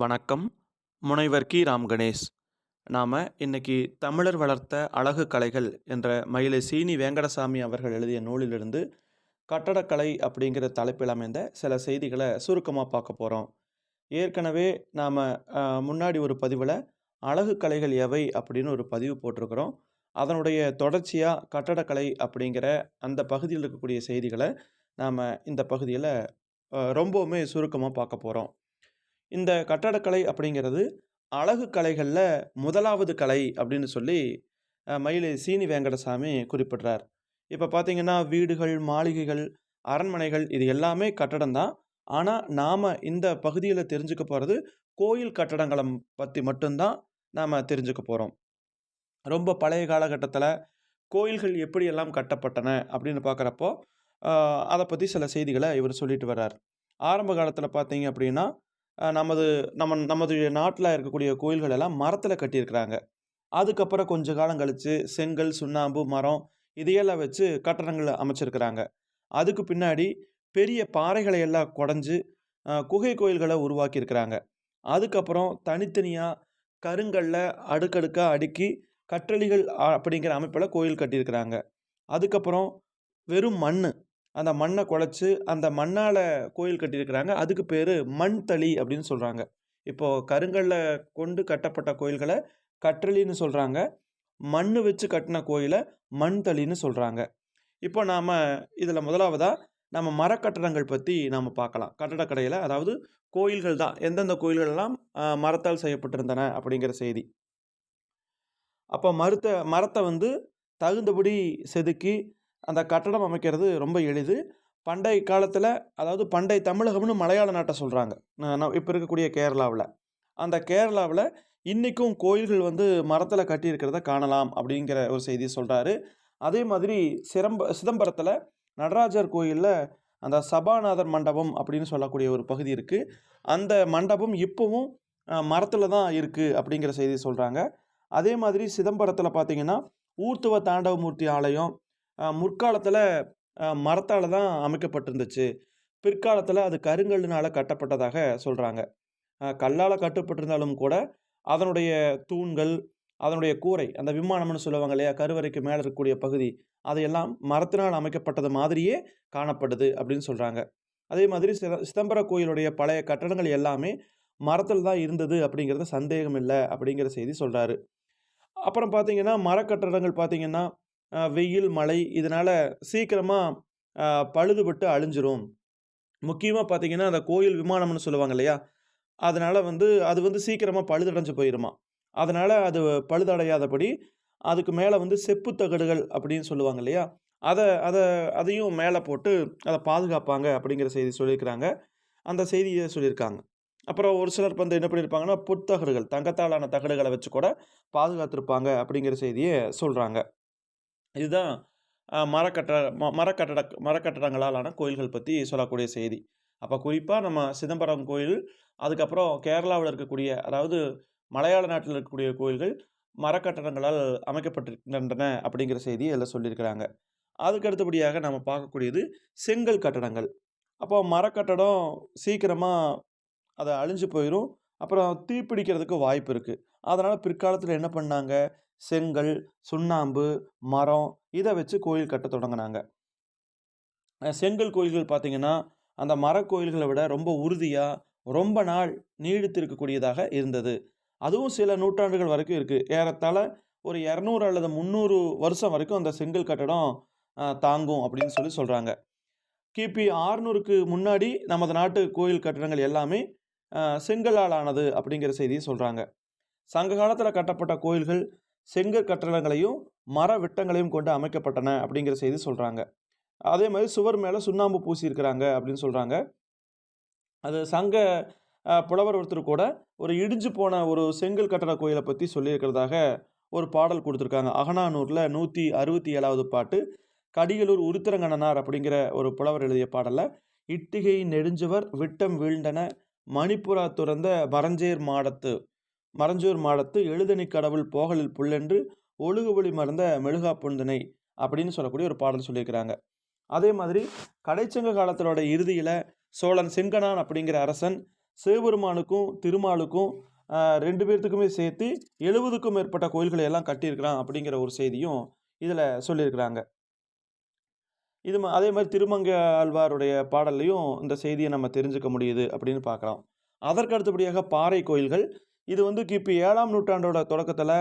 வணக்கம். முனைவர் கி. ராம் கணேஷ். நாம் இன்னைக்கு தமிழர் வளர்த்த அழகு கலைகள் என்ற மயிலை சீனி வேங்கடசாமி அவர்கள் எழுதிய நூலிலிருந்து கட்டடக்கலை அப்படிங்கிற தலைப்பில் அமைந்த சில செய்திகளை சுருக்கமாக பார்க்க போகிறோம் ஏற்கனவே நாம் முன்னாடி ஒரு பதிவில் அழகு கலைகள் எவை அப்படின்னு ஒரு பதிவு போட்டிருக்கிறோம். அதனுடைய தொடர்ச்சியாக கட்டடக்கலை அப்படிங்கிற அந்த பகுதியில் இருக்கக்கூடிய செய்திகளை நாம் இந்த பகுதியில் ரொம்பவுமே சுருக்கமாக பார்க்க போகிறோம் இந்த கட்டடக்கலை அப்படிங்கிறது அழகு கலைகளில் முதலாவது கலை அப்படின்னு சொல்லி மயிலை சீனி வேங்கடசாமி குறிப்பிடுறார். இப்போ பார்த்தீங்கன்னா வீடுகள் மாளிகைகள் அரண்மனைகள் இது எல்லாமே கட்டடம் தான். ஆனால் நாம் இந்த பகுதியில் தெரிஞ்சுக்க போகிறது கோயில் கட்டடங்களை பற்றி மட்டும்தான் நாம் தெரிஞ்சுக்க போகிறோம் ரொம்ப பழைய காலகட்டத்தில் கோயில்கள் எப்படியெல்லாம் கட்டப்பட்டன அப்படின்னு பார்க்குறப்போ அதை பற்றி சில செய்திகளை இவர் சொல்லிட்டு வர்றார். ஆரம்ப காலத்தில் பார்த்தீங்க அப்படின்னா நமது நம்ம நமது நாட்டில் இருக்கக்கூடிய கோயில்கள் எல்லாம் மரத்தில் கட்டியிருக்கிறாங்க. அதுக்கப்புறம் கொஞ்ச காலம் கழித்து செங்கல் சுண்ணாம்பு மரம் இதையெல்லாம் வச்சு கட்டடங்கள் அமைச்சிருக்கிறாங்க. அதுக்கு பின்னாடி பெரிய பாறைகளை எல்லாம் குடஞ்சி குகை கோயில்களை உருவாக்கியிருக்கிறாங்க. அதுக்கப்புறம் தனித்தனியாக கருங்கல்ல அடுக்கடுக்காக அடுக்கி கற்றளிகள் அப்படிங்கிற அமைப்பில் கோயில் கட்டியிருக்கிறாங்க. அதுக்கப்புறம் வெறும் மண் அந்த மண்ணை குழச்சி அந்த மண்ணால் கோயில் கட்டியிருக்கிறாங்க. அதுக்கு பேர் மண் தளி அப்படின்னு சொல்கிறாங்க இப்போது கருங்கல்ல கொண்டு கட்டப்பட்ட கோயில்களை கற்றளின்னு சொல்கிறாங்க மண் வச்சு கட்டின கோயிலை மண் தளின்னு சொல்கிறாங்க இப்போ நாம் இதில் முதலாவதாக நம்ம மரக்கட்டடங்கள் பற்றி நாம் பார்க்கலாம். கட்டடக்கடையில் அதாவது கோயில்கள் தான் எந்தெந்த கோயில்கள் எல்லாம் மரத்தால் செய்யப்பட்டிருந்தன அப்படிங்கிற செய்தி. அப்போ மருத்த மரத்தை வந்து தகுந்தபடி செதுக்கி அந்த கட்டடம் அமைக்கிறது ரொம்ப எளிது. பண்டை காலத்தில் அதாவது பண்டை தமிழகம்னு மலையாள நாட்டை சொல்கிறாங்க இப்போ இருக்கக்கூடிய கேரளாவில். அந்த கேரளாவில் இன்றைக்கும் கோயில்கள் வந்து மரத்தில் கட்டியிருக்கிறத காணலாம் அப்படிங்கிற ஒரு செய்தி சொல்கிறாரு அதே மாதிரி சிரம்ப சிதம்பரத்தில் நடராஜர் கோயிலில் அந்த சபாநாதர் மண்டபம் அப்படின்னு சொல்லக்கூடிய ஒரு பகுதி இருக்குது அந்த மண்டபம் இப்போவும் மரத்தில் தான் இருக்குது அப்படிங்கிற செய்தி சொல்கிறாங்க அதே மாதிரி சிதம்பரத்தில் பார்த்தீங்கன்னா ஊர்த்துவ தாண்டவமூர்த்தி ஆலயம் முற்காலத்தில் மரத்தால் தான் அமைக்கப்பட்டிருந்துச்சு. பிற்காலத்தில் அது கருங்கல்லினால் கட்டப்பட்டதாக சொல்கிறாங்க கல்லால் கட்டப்பட்டிருந்தாலும் கூட அதனுடைய தூண்கள் அதனுடைய கூரை அந்த விமானம்னு சொல்லுவாங்க இல்லையா கருவறைக்கு மேலே இருக்கக்கூடிய பகுதி அதையெல்லாம் மரத்தினால் அமைக்கப்பட்டது மாதிரியே காணப்படுது அப்படின்னு சொல்கிறாங்க அதே மாதிரி சித சிதம்பர கோயிலுடைய பழைய கட்டடங்கள் எல்லாமே மரத்தில் தான் இருந்தது அப்படிங்கிறது சந்தேகம் இல்லை அப்படிங்கிற செய்தி சொல்கிறாரு அப்புறம் பார்த்தீங்கன்னா மரக்கட்டடங்கள் பார்த்தீங்கன்னா வெயில் மழை இதனால் சீக்கிரமாக பழுதுபட்டு அழிஞ்சிரும். முக்கியமாக பார்த்தீங்கன்னா அந்த கோயில் விமானம்னு சொல்லுவாங்க இல்லையா? அதனால் வந்து அது வந்து சீக்கிரமாக பழுதடைஞ்சு போயிருமா? அதனால் அது பழுதடையாதபடி அதுக்கு மேலே வந்து செப்பு தகடுகள் அப்படின்னு சொல்லுவாங்க இல்லையா? அதை அதை அதையும் மேலே போட்டு அதை பாதுகாப்பாங்க அப்படிங்கிற செய்தி சொல்லியிருக்கிறாங்க. அந்த செய்தியை சொல்லியிருக்காங்க. அப்புறம் ஒரு சிலர் வந்து என்ன பண்ணியிருப்பாங்கன்னா புத்தகடுகள் தங்கத்தாலான தகடுகளை வச்சு கூட பாதுகாத்திருப்பாங்க அப்படிங்கிற செய்தியை சொல்கிறாங்க இதுதான் மரக்கட்ட ம மரக்கட்டட மரக்கட்டடங்களாலான கோயில்கள் பற்றி சொல்லக்கூடிய செய்தி. அப்போ குறிப்பாக நம்ம சிதம்பரம் கோயில் அதுக்கப்புறம் கேரளாவில் இருக்கக்கூடிய அதாவது மலையாள நாட்டில் இருக்கக்கூடிய கோயில்கள் மரக்கட்டடங்களால் அமைக்கப்பட்டிருக்கின்றன அப்படிங்கிற செய்தியை இதில் சொல்லியிருக்கிறாங்க. அதுக்கு அடுத்தபடியாக நம்ம பார்க்கக்கூடியது செங்கல் கட்டடங்கள். அப்போ மரக்கட்டடம் சீக்கிரமாக அதை அழிஞ்சு போயிடும் அப்புறம் தீப்பிடிக்கிறதுக்கு வாய்ப்பு இருக்குது அதனால் பிற்காலத்தில் என்ன பண்ணாங்க? செங்கல் சுண்ணாம்பு மரம் இதை வச்சு கோயில் கட்ட தொடங்கினாங்க. செங்கல் கோயில்கள் பார்த்தீங்கன்னா அந்த மரக்கோயில்களை விட ரொம்ப உறுதியாக ரொம்ப நாள் நீடித்து இருக்கக்கூடியதாக இருந்தது. அதுவும் சில நூற்றாண்டுகள் வரைக்கும் இருக்குது ஏறத்தாழ ஒரு இரநூறு அல்லது முந்நூறு வருஷம் வரைக்கும் அந்த செங்கல் கட்டடம் தாங்கும் அப்படின்னு சொல்லி சொல்கிறாங்க கிபி ஆறுநூறுக்கு முன்னாடி நமது நாட்டு கோயில் கட்டடங்கள் எல்லாமே செங்கலால் ஆனது அப்படிங்கிற செய்தியை சொல்கிறாங்க சங்க காலத்தில் கட்டப்பட்ட கோயில்கள் செங்கற் கட்டடங்களையும் மர விட்டங்களையும் கொண்டு அமைக்கப்பட்டன அப்படிங்கிற செய்தி சொல்கிறாங்க அதே மாதிரி சுவர் மேலே சுண்ணாம்பு பூசியிருக்கிறாங்க அப்படின்னு சொல்கிறாங்க அது சங்க புலவர் ஒருத்தர் கூட ஒரு இடிஞ்சு போன ஒரு செங்கல் கட்டட கோயிலை பற்றி சொல்லியிருக்கிறதாக ஒரு பாடல் கொடுத்துருக்காங்க. அகனானூரில் நூற்றி அறுபத்தி ஏழாவது பாட்டு கடியலூர் உருத்திரங்கணனார் அப்படிங்கிற ஒரு புலவர் எழுதிய பாடலில் இட்டிகை நெடுஞ்சுவர் விட்டம் வீழ்ந்தன மணிப்புறா துறந்த மரஞ்சேர் மாடத்து. மரஞ்சூர் மாடத்து எழுதணி கடவுள் போகலில் புல்லென்று ஒழுகு ஒளி மறந்த மெழுகா பொந்தனை அப்படின்னு சொல்லக்கூடிய ஒரு பாடல் சொல்லியிருக்கிறாங்க. அதே மாதிரி கடைச்சங்க காலத்திலோட இறுதியில் சோழன் செங்கனான் அப்படிங்கிற அரசன் சிவபெருமானுக்கும் திருமாலுக்கும் ரெண்டு பேர்த்துக்குமே சேர்த்து எழுபதுக்கும் மேற்பட்ட கோயில்களை எல்லாம் கட்டியிருக்கிறான் அப்படிங்கிற ஒரு செய்தியும் இதில் சொல்லியிருக்கிறாங்க. இது அதே மாதிரி திருமங்க ஆழ்வாருடைய பாடல்லையும் இந்த செய்தியை நம்ம தெரிஞ்சுக்க முடியுது அப்படின்னு பார்க்கலாம். அதற்கு அடுத்தபடியாக பாறை கோயில்கள். இது வந்து கிபி ஏழாம் நூற்றாண்டோட தொடக்கத்தில்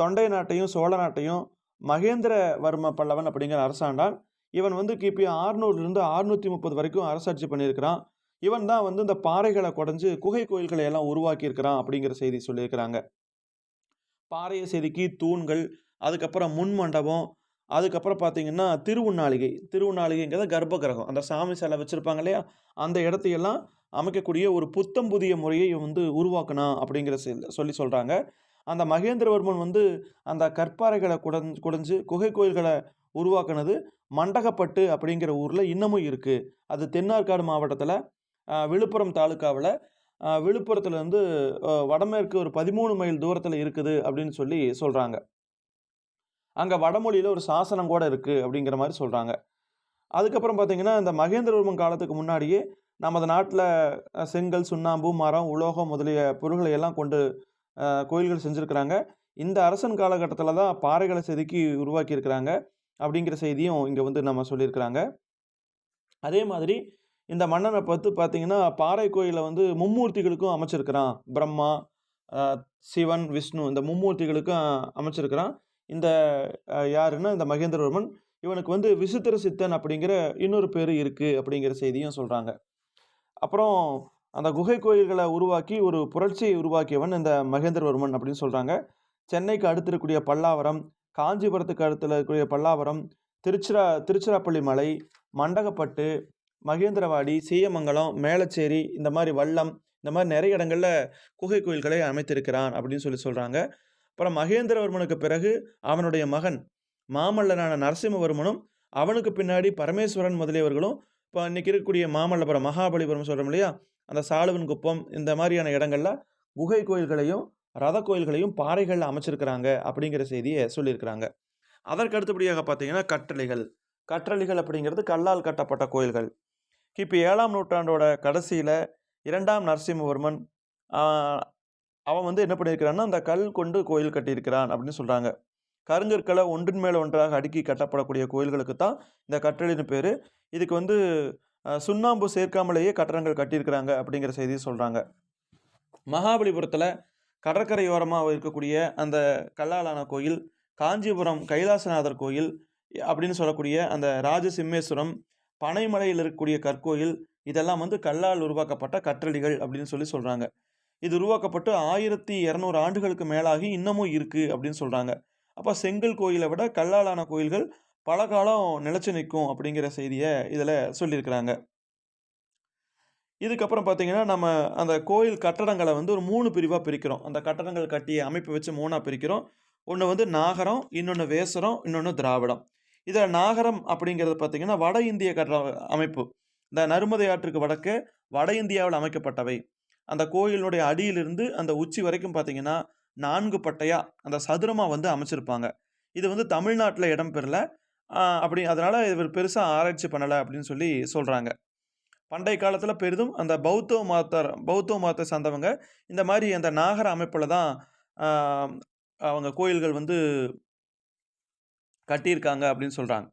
தொண்டை நாட்டையும் சோழ நாட்டையும் மகேந்திரவர்ம பல்லவன் அப்படிங்கிற அரசாண்டான். இவன் வந்து கிபி ஆறுநூறுலேருந்து அறுநூற்றி முப்பது வரைக்கும் அரசாட்சி பண்ணியிருக்கிறான். இவன் தான் வந்து இந்த பாறைகளை குடஞ்சு குகை கோயில்களை எல்லாம் உருவாக்கியிருக்கிறான் அப்படிங்கிற செய்தி சொல்லியிருக்கிறாங்க. பாறையை செதுக்கி தூண்கள் அதுக்கப்புறம் முன் மண்டபம் அதுக்கப்புறம் பார்த்தீங்கன்னா திருவுண்ணாளிகை. திருவுண்ணாளிகைங்கிறது கர்ப்ப கிரகம் அந்த சாமி சிலை வச்சுருப்பாங்க இல்லையா? அந்த இடத்தையெல்லாம் அமைக்கக்கூடிய ஒரு புத்தம் புதிய முறையை வந்து உருவாக்கினா அப்படிங்கிற சொல்லி சொல்கிறாங்க அந்த மகேந்திரவர்மன் வந்து அந்த கற்பாறைகளை குடஞ் குடைஞ்சு குகை கோயில்களை உருவாக்குனது மண்டகப்பட்டு அப்படிங்கிற ஊரில் இன்னமும் இருக்குது அது தென்னார்காடு மாவட்டத்தில் விழுப்புரம் தாலுக்காவில். விழுப்புரத்துலேருந்து வடமேற்கு ஒரு பதிமூணு மைல் தூரத்தில் இருக்குது அப்படின்னு சொல்லி சொல்கிறாங்க அங்கே வடமொழியில் ஒரு சாசனம் கூட இருக்குது அப்படிங்கிற மாதிரி சொல்கிறாங்க அதுக்கப்புறம் பார்த்தீங்கன்னா இந்த மகேந்திரவர்மன் காலத்துக்கு முன்னாடியே நமது நாட்டில் செங்கல் சுண்ணாம்பு மரம் உலோகம் முதலிய பொருள்களை எல்லாம் கொண்டு கோயில்கள் செஞ்சுருக்கிறாங்க. இந்த அரசன் காலகட்டத்தில் தான் பாறைகளை செதுக்கி உருவாக்கியிருக்கிறாங்க அப்படிங்கிற செய்தியும் இங்கே வந்து நம்ம சொல்லியிருக்கிறாங்க. அதே மாதிரி இந்த மன்னனை பார்த்து பார்த்தீங்கன்னா பாறை கோயிலை வந்து மும்மூர்த்திகளுக்கும் அமைச்சிருக்கிறான். பிரம்மா சிவன் விஷ்ணு இந்த மும்மூர்த்திகளுக்கும் அமைச்சிருக்கிறான். இந்த யாருன்னா இந்த மகேந்திரவர்மன் இவனுக்கு வந்து விசித்திர சித்தன் அப்படிங்கிற இன்னொரு பேர் இருக்குது அப்படிங்கிற செய்தியும் சொல்கிறாங்க அப்புறம் அந்த குகை கோயில்களை உருவாக்கி ஒரு புரட்சியை உருவாக்கியவன் இந்த மகேந்திரவர்மன் அப்படின்னு சொல்கிறாங்க சென்னைக்கு அடுத்து இருக்கக்கூடிய பல்லாவரம் காஞ்சிபுரத்துக்கு அடுத்துல இருக்கக்கூடிய பல்லாவரம் திருச்சிரா திருச்சிராப்பள்ளி மலை மண்டகப்பட்டு மகேந்திரவாடி சீயமங்கலம் மேலச்சேரி இந்த மாதிரி வல்லம் இந்த மாதிரி நிறைய இடங்களில் குகை கோயில்களை அமைத்திருக்கிறான் அப்படின்னு சொல்லி சொல்கிறாங்க அப்புறம் மகேந்திரவர்மனுக்கு பிறகு அவனுடைய மகன் மாமல்லனான நரசிம்மவர்மனும் அவனுக்கு பின்னாடி பரமேஸ்வரன் முதலியவர்களும் இப்போ இன்னைக்கு இருக்கக்கூடிய மாமல்லபுரம் மகாபலிபுரம் சொல்கிறோம் இல்லையா? அந்த சாலுவன் குப்பம் இந்த மாதிரியான இடங்கள்ல குகை கோயில்களையும் ரத கோயில்களையும் பாறைகளில் அமைச்சிருக்கிறாங்க அப்படிங்கிற செய்தியை சொல்லியிருக்கிறாங்க. அதற்கு அடுத்தபடியாக பார்த்தீங்கன்னா கற்றளிகள் கற்றளிகள் அப்படிங்கிறது கல்லால் கட்டப்பட்ட கோயில்கள். கிபி ஏழாம் நூற்றாண்டோட கடைசியில் இரண்டாம் நரசிம்மவர்மன் அவன் வந்து என்ன பண்ணியிருக்கிறான்னா அந்த கல் கொண்டு கோயில் கட்டியிருக்கிறான் அப்படின்னு சொல்கிறாங்க கருங்கற்களை ஒன்றின் மேலே ஒன்றாக அடுக்கி கட்டப்படக்கூடிய கோயில்களுக்கு தான் இந்த கற்றளின்னு பேர். இதுக்கு வந்து சுண்ணாம்பு சேர்க்காமலேயே கட்டடங்கள் கட்டியிருக்கிறாங்க அப்படிங்கிற செய்தியை சொல்கிறாங்க மகாபலிபுரத்தில் கடற்கரையோரமாக இருக்கக்கூடிய அந்த கல்லாலான கோயில் காஞ்சிபுரம் கைலாசநாதர் கோயில் அப்படின்னு சொல்லக்கூடிய அந்த ராஜசிம்மேஸ்வரம் பனைமலையில் இருக்கக்கூடிய கற்கோயில் இதெல்லாம் வந்து கல்லால் உருவாக்கப்பட்ட கற்றளிகள் அப்படின்னு சொல்லி சொல்கிறாங்க இது உருவாக்கப்பட்டு ஆயிரத்தி இரநூறு ஆண்டுகளுக்கு மேலாகி இன்னமும் இருக்குது அப்படின்னு சொல்கிறாங்க அப்போ செங்கல் கோயிலை விட கல்லாலான கோயில்கள் பல காலம் நிலச்சி நிற்கும் அப்படிங்கிற செய்தியை இதில் சொல்லியிருக்கிறாங்க. இதுக்கப்புறம் பார்த்தீங்கன்னா நம்ம அந்த கோயில் கட்டடங்களை வந்து ஒரு மூணு பிரிவாக பிரிக்கிறோம். அந்த கட்டடங்கள் கட்டிய அமைப்பு வச்சு மூணாக பிரிக்கிறோம். ஒன்று வந்து நாகரம் இன்னொன்று வேசரம் இன்னொன்று திராவிடம். இதில் நாகரம் அப்படிங்கிறது பார்த்திங்கன்னா வட இந்திய கட்ட அமைப்பு. இந்த நர்மதை ஆற்றுக்கு வடக்கே வட இந்தியாவில் அமைக்கப்பட்டவை. அந்த கோயிலுடைய அடியிலிருந்து அந்த உச்சி வரைக்கும் பார்த்தீங்கன்னா நான்கு பட்டையா அந்த சதுரமாக வந்து அமைச்சிருப்பாங்க. இது வந்து தமிழ்நாட்டில் இடம் பெறல. அப்படி அதனால் இவர் பெருசாக ஆராய்ச்சி பண்ணலை அப்படின்னு சொல்லி சொல்கிறாங்க பண்டைய காலத்தில் பெரிதும் அந்த பௌத்த மதத்தர் பௌத்த மதத்தை சார்ந்தவங்க இந்த மாதிரி அந்த நாகர அமைப்பில் தான் அவங்க கோயில்கள் வந்து கட்டியிருக்காங்க அப்படின்னு சொல்கிறாங்க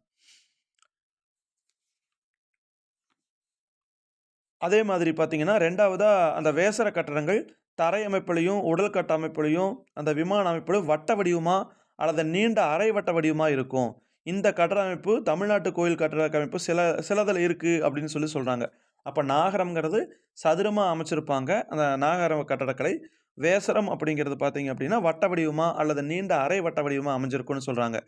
அதே மாதிரி பார்த்தீங்கன்னா ரெண்டாவதாக அந்த வேசர கட்டடங்கள் தரை அமைப்புலையும் உடல் கட்டமைப்புலையும் அந்த விமான அமைப்புலையும் வட்ட வடிவமாக அல்லது நீண்ட அரை வட்ட வடிவமாக இருக்கும். இந்த கட்டட அமைப்பு தமிழ்நாட்டு கோயில் கட்டட அமைப்பு சில சிலதில் இருக்குது அப்படின்னு சொல்லி சொல்கிறாங்க அப்போ நாகரம்ங்கிறது சதுரமாக அமைச்சிருப்பாங்க அந்த நாகரம் கட்டடக்கலை. வேசரம் அப்படிங்கிறது பார்த்தீங்க அப்படின்னா வட்ட வடிவமாக அல்லது நீண்ட அரை வட்ட வடிவமாக அமைஞ்சிருக்கும்னு சொல்கிறாங்க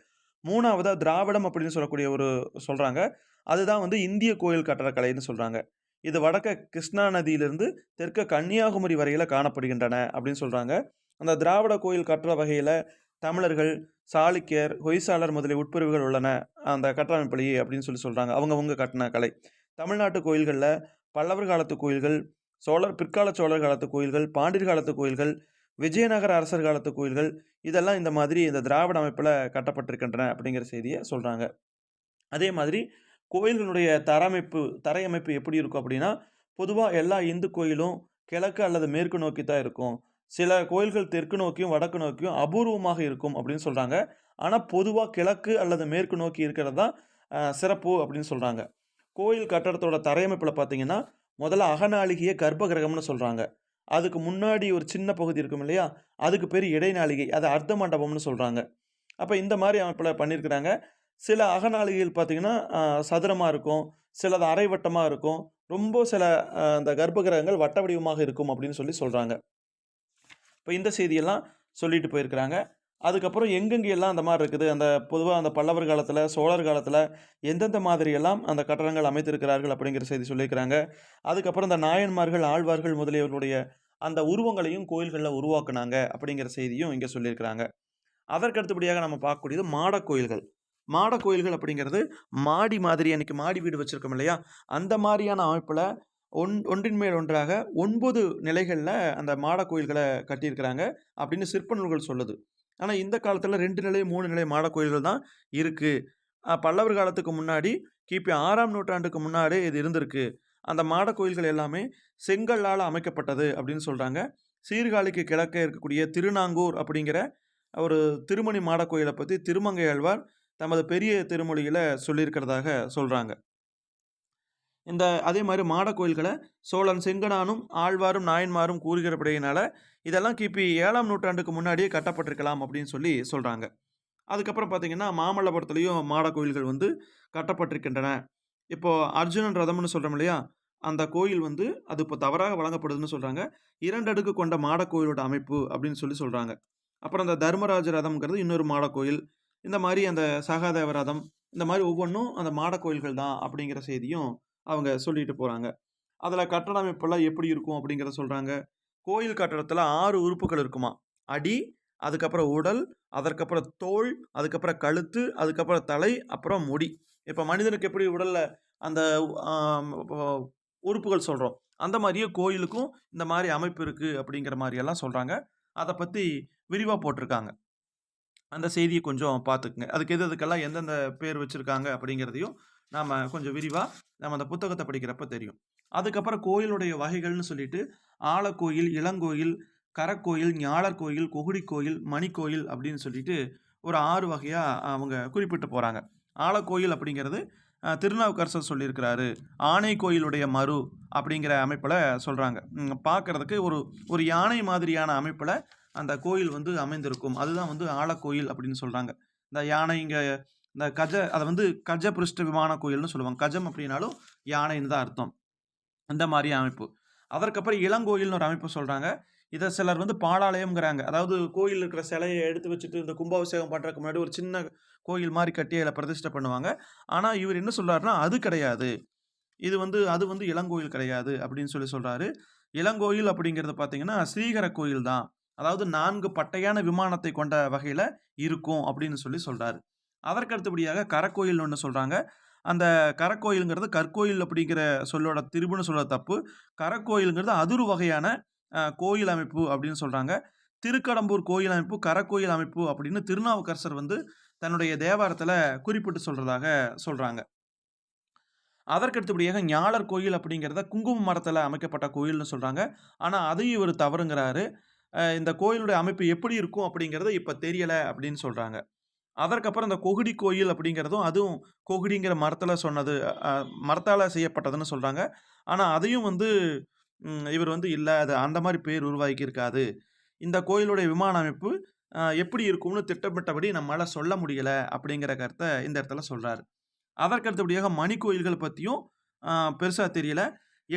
மூணாவதாக திராவிடம் அப்படின்னு சொல்லக்கூடிய ஒரு சொல்கிறாங்க அதுதான் வந்து இந்திய கோயில் கட்டடக்கலைன்னு சொல்கிறாங்க இது வடக்க கிருஷ்ணா நதியிலிருந்து தெற்க கன்னியாகுமரி வரையில் காணப்படுகின்றன அப்படின்னு சொல்கிறாங்க அந்த திராவிட கோயில் கட்டுற வகையில் தமிழர்கள் சாளுக்கியர் ஹொய்சாளர் முதலிய உட்பிரிவுகள் உள்ளன. அந்த கட்டமைப்பிலேயே அப்படின்னு சொல்லி சொல்கிறாங்க அவங்கவுங்க கட்டின கலை. தமிழ்நாட்டு கோயில்களில் பல்லவர் காலத்து கோயில்கள் சோழர் பிற்கால சோழர் காலத்து கோயில்கள் பாண்டியர் காலத்து கோயில்கள் விஜயநகர அரசர் காலத்து கோயில்கள் இதெல்லாம் இந்த மாதிரி இந்த திராவிட அமைப்பில் கட்டப்பட்டிருக்கின்றன அப்படிங்கிற செய்தியை சொல்கிறாங்க அதே மாதிரி கோயில்களுடைய தரமைப்பு தரையமைப்பு எப்படி இருக்கும் அப்படின்னா பொதுவாக எல்லா இந்து கோயிலும் கிழக்கு அல்லது மேற்கு நோக்கி தான் இருக்கும். சில கோயில்கள் தெற்கு நோக்கியும், வடக்கு நோக்கியும் அபூர்வமாக இருக்கும் அப்படின்னு சொல்கிறாங்க ஆனால் பொதுவாக கிழக்கு அல்லது மேற்கு நோக்கி இருக்கிறது தான் சிறப்பு அப்படின்னு சொல்கிறாங்க கோயில் கட்டடத்தோட தரையமைப்பில் பார்த்தீங்கன்னா, முதல்ல அகநாளிகைய கர்ப்பகிரகம்னு சொல்கிறாங்க அதுக்கு முன்னாடி ஒரு சின்ன பகுதி இருக்கும் இல்லையா? அதுக்கு பேர் இடைநாளிகை. அதை அர்த்த மண்டபம்னு சொல்கிறாங்க அப்போ இந்த மாதிரி அமைப்பில் பண்ணியிருக்கிறாங்க. சில அகநாளிகைகள் பார்த்திங்கன்னா சதுரமாக இருக்கும். சிலது அரைவட்டமாக இருக்கும். ரொம்ப சில அந்த அந்த கர்ப்பகிரகங்கள் வட்ட வடிவமாக இருக்கும் அப்படின்னு சொல்லி சொல்கிறாங்க இப்போ இந்த செய்தியெல்லாம் சொல்லிட்டு போயிருக்கிறாங்க. அதுக்கப்புறம் எங்கெங்கெல்லாம் அந்த மாதிரி இருக்குது, அந்த பொதுவாக அந்த பல்லவர் காலத்தில் சோழர் காலத்தில் எந்தெந்த மாதிரியெல்லாம் அந்த கட்டடங்கள் அமைத்திருக்கிறார்கள் அப்படிங்கிற செய்தி சொல்லியிருக்கிறாங்க. அதுக்கப்புறம் இந்த நாயன்மார்கள், ஆழ்வார்கள் முதலியவர்களுடைய அந்த உருவங்களையும் கோயில்களில் உருவாக்குனாங்க அப்படிங்கிற செய்தியும் இங்கே சொல்லியிருக்கிறாங்க. அதற்கு அடுத்தபடியாக நம்ம பார்க்கக்கூடியது மாடக் மாட மாடக் கோயில்கள் அப்படிங்கிறது மாடி மாதிரி அன்னைக்கு மாடி வீடு வச்சுருக்கோம் இல்லையா? அந்த மாதிரியான அமைப்பில் ஒன் ஒன்றின் மேல் ஒன்றாக ஒன்பது நிலைகளில் அந்த மாடக் கோயில்களை கட்டியிருக்கிறாங்க அப்படின்னு சிற்ப நூல்கள் சொல்லுது. ஆனால் இந்த காலத்தில் ரெண்டு நிலை, மூணு நிலை மாடக் கோயில்கள் தான் இருக்குது பல்லவர் காலத்துக்கு முன்னாடி கிபி ஆறாம் நூற்றாண்டுக்கு முன்னாடி இது இருந்திருக்கு. அந்த மாடக் கோயில்கள் எல்லாமே செங்கல்லால் அமைக்கப்பட்டது அப்படின்னு சொல்கிறாங்க சீர்காழிக்கு கிழக்கே இருக்கக்கூடிய திருநாங்கூர் அப்படிங்கிற ஒரு திருமணி மாடக் கோயிலை பற்றி திருமங்கை ஆழ்வார் தமது பெரிய திருமொழியில் சொல்லியிருக்கிறதாக சொல்கிறாங்க இந்த அதே மாதிரி மாடக் கோயில்களை சோழன் செங்கனானும் ஆழ்வாரும், நாயன்மாரும் கூறுகிறபடியினால, இதெல்லாம் கிபி ஏழாம் நூற்றாண்டுக்கு முன்னாடியே கட்டப்பட்டிருக்கலாம் அப்படின்னு சொல்லி சொல்கிறாங்க அதுக்கப்புறம் பார்த்தீங்கன்னா, மாமல்லபுரத்துலேயும் மாடக் கோயில்கள் வந்து கட்டப்பட்டிருக்கின்றன. இப்போ அர்ஜுனன் ரதம்னு சொல்கிறோம் இல்லையா? அந்த கோயில் வந்து அது இப்போ தவறாக வழங்கப்படுதுன்னு சொல்கிறாங்க இரண்டு அடுக்கு கொண்ட மாடக் கோயிலோட அமைப்பு அப்படின்னு சொல்லி சொல்கிறாங்க அப்புறம் இந்த தர்மராஜ ரதம்ங்கிறது இன்னொரு மாடக் கோயில். இந்த மாதிரி அந்த சகாதேவ ரதம், இந்த மாதிரி ஒவ்வொன்றும் அந்த மாட கோயில்கள் தான் அப்படிங்கிற செய்தியும் அவங்க சொல்லிட்டு போகிறாங்க அதில் கட்டட அமைப்பெல்லாம் எப்படி இருக்கும் அப்படிங்கிறத சொல்கிறாங்க கோயில் கட்டடத்தில் ஆறு உறுப்புகள் இருக்குமா? அடி, அதுக்கப்புறம் உடல், அதற்கப்புறம் தோல் அதுக்கப்புறம் கழுத்து, அதுக்கப்புறம் தலை, அப்புறம் முடி. இப்போ மனிதனுக்கு எப்படி உடலில் அந்த உறுப்புகள் சொல்கிறோம் அந்த மாதிரியே கோயிலுக்கும் இந்த மாதிரி அமைப்பு இருக்குது அப்படிங்கிற மாதிரியெல்லாம் சொல்கிறாங்க அதை பற்றி விரிவாக போட்டிருக்காங்க. அந்த செய்தியை கொஞ்சம் பார்த்துக்குங்க அதுக்கு எது அதுக்கெல்லாம் எந்தெந்த பேர் வச்சுருக்காங்க அப்படிங்கிறதையும் நாம் கொஞ்சம் விரிவாக நம்ம அந்த புத்தகத்தை படிக்கிறப்ப தெரியும். அதுக்கப்புறம் கோயிலுடைய வகைகள்னு சொல்லிட்டு ஆலக்கோயில், இளங்கோயில், கரக்கோயில், ஞாழர் கோயில், கொகுடி கோயில், மணிக்கோயில் அப்படின்னு சொல்லிட்டு ஒரு ஆறு வகையாக அவங்க குறிப்பிட்டு போகிறாங்க ஆலக்கோயில் அப்படிங்கிறது திருநாவுக்கரசர் சொல்லியிருக்கிறாரு. ஆனை கோயிலுடைய மறு அப்படிங்கிற அமைப்பில் சொல்கிறாங்க பார்க்குறதுக்கு பார்க்கறதுக்கு ஒரு ஒரு யானை மாதிரியான அமைப்பில் அந்த கோயில் வந்து அமைந்திருக்கும். அதுதான் வந்து ஆலக்கோயில் அப்படின்னு சொல்கிறாங்க இந்த யானைங்க இந்த கஜ அதை வந்து கஜ பிருஷ்ட விமான கோயில்னு சொல்லுவாங்க. கஜம் அப்படின்னாலும் யானைன்னு தான் அர்த்தம். அந்த மாதிரி அமைப்பு. அதற்கப்புறம் இளங்கோயில்னு ஒரு அமைப்பு சொல்கிறாங்க இதை சிலர் வந்து பாழாலயம்ங்கிறாங்க. அதாவது கோயில் இருக்கிற சிலையை எடுத்து வச்சுட்டு இந்த கும்பாபிஷேகம் பண்றதுக்கு முன்னாடி ஒரு சின்ன கோயில் மாதிரி கட்டி அதில் பிரதிஷ்டை பண்ணுவாங்க. ஆனால் இவர் என்ன சொல்கிறாருன்னா அது கிடையாது. இது வந்து அது வந்து இளங்கோயில் கிடையாது அப்படின்னு சொல்லி சொல்கிறாரு இளங்கோயில் அப்படிங்கிறது பார்த்தீங்கன்னா, ஸ்ரீகர கோயில் தான். அதாவது நான்கு பட்டையான விமானத்தை கொண்ட வகையில் இருக்கும் அப்படின்னு சொல்லி சொல்கிறாரு அதற்கு அடுத்தபடியாக கரக்கோயில்னு ஒன்று சொல்கிறாங்க அந்த கரக்கோயிலுங்கிறது கற்கோயில் அப்படிங்கிற சொல்லோட திரிபுன்னு சொல்கிற தப்பு. கரக்கோயிலுங்கிறது அதுரு வகையான கோயில் அமைப்பு அப்படின்னு சொல்கிறாங்க திருக்கடம்பூர் கோயில் அமைப்பு, கரக்கோயில் அமைப்பு அப்படின்னு திருநாவுக்கரசர் வந்து தன்னுடைய தேவாரத்தில் குறிப்பிட்டு சொல்கிறதாக சொல்கிறாங்க அதற்கு அடுத்தபடியாக கோயில் அப்படிங்கிறத குங்கும மரத்தில் அமைக்கப்பட்ட கோயில்னு சொல்கிறாங்க ஆனால் அதையும் இவர் தவறுங்கிறாரு. இந்த கோயிலுடைய அமைப்பு எப்படி இருக்கும் அப்படிங்கிறது இப்போ தெரியலை அப்படின்னு சொல்கிறாங்க அதற்கப்புறம் இந்த கொகுடி கோயில் அப்படிங்கிறதும் அதுவும் கொகுடிங்கிற மரத்தில் சொன்னது மரத்தால் செய்யப்பட்டதுன்னு சொல்கிறாங்க ஆனால் அதையும் வந்து இவர் வந்து இல்லை அது அந்த மாதிரி பேர் உருவாக்கியிருக்காது இந்த கோயிலுடைய விமான அமைப்பு எப்படி இருக்கும்னு திட்டமிட்டபடி நம்மளால் சொல்ல முடியலை அப்படிங்கிற கருத்தை இந்த இடத்துல சொல்கிறார் அதற்கு அடுத்தபடியாக மணிக்கோயில்கள் பற்றியும் பெருசாக தெரியலை தெரியல.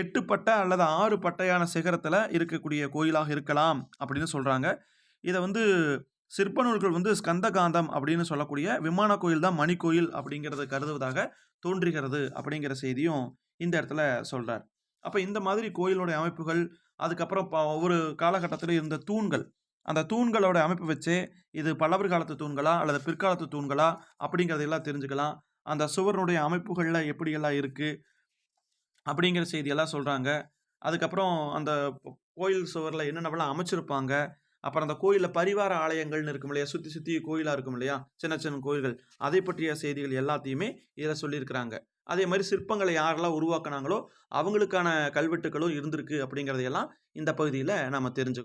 எட்டு பட்டை அல்லது ஆறு பட்டையான சிகரத்தில் இருக்கக்கூடிய கோயிலாக இருக்கலாம் அப்படின்னு சொல்கிறாங்க இதை வந்து சிற்ப நூல்கள் வந்து ஸ்கந்தகாந்தம் அப்படின்னு சொல்லக்கூடிய விமான கோயில் தான் மணிக்கோயில் அப்படிங்கிறத கருதுவதாக தோன்றுகிறது அப்படிங்கிற செய்தியும் இந்த இடத்துல சொல்கிறார் அப்போ இந்த மாதிரி கோயிலுடைய அமைப்புகள், அதுக்கப்புறம் ஒவ்வொரு காலகட்டத்தில் இருந்த தூண்கள். அந்த தூண்களோட அமைப்பு வச்சே இது பல்லவர் காலத்து தூண்களா அல்லது பிற்காலத்து தூண்களா அப்படிங்கிறதையெல்லாம் தெரிஞ்சுக்கலாம். அந்த சுவரனுடைய அமைப்புகளில் எப்படியெல்லாம் இருக்குது அப்படிங்கிற செய்தியெல்லாம் சொல்கிறாங்க அதுக்கப்புறம் அந்த கோயில் சுவரில் என்னென்னவெல்லாம் அமைச்சிருப்பாங்க. அப்புறம் அந்த கோயிலில் பரிவார ஆலயங்கள்னு இருக்கும் இல்லையா? சுற்றி சுற்றி கோயிலாக இருக்கும் இல்லையா? சின்ன சின்ன கோயில்கள். அதை பற்றிய செய்திகள் எல்லாத்தையுமே இதில் சொல்லியிருக்கிறாங்க. அதே மாதிரி சிற்பங்களை யாரெல்லாம் உருவாக்குனாங்களோ அவங்களுக்கான கல்வெட்டுகளும் இருந்திருக்கு அப்படிங்கிறதையெல்லாம் இந்த பகுதியில் நம்ம தெரிஞ்சுக்கணும்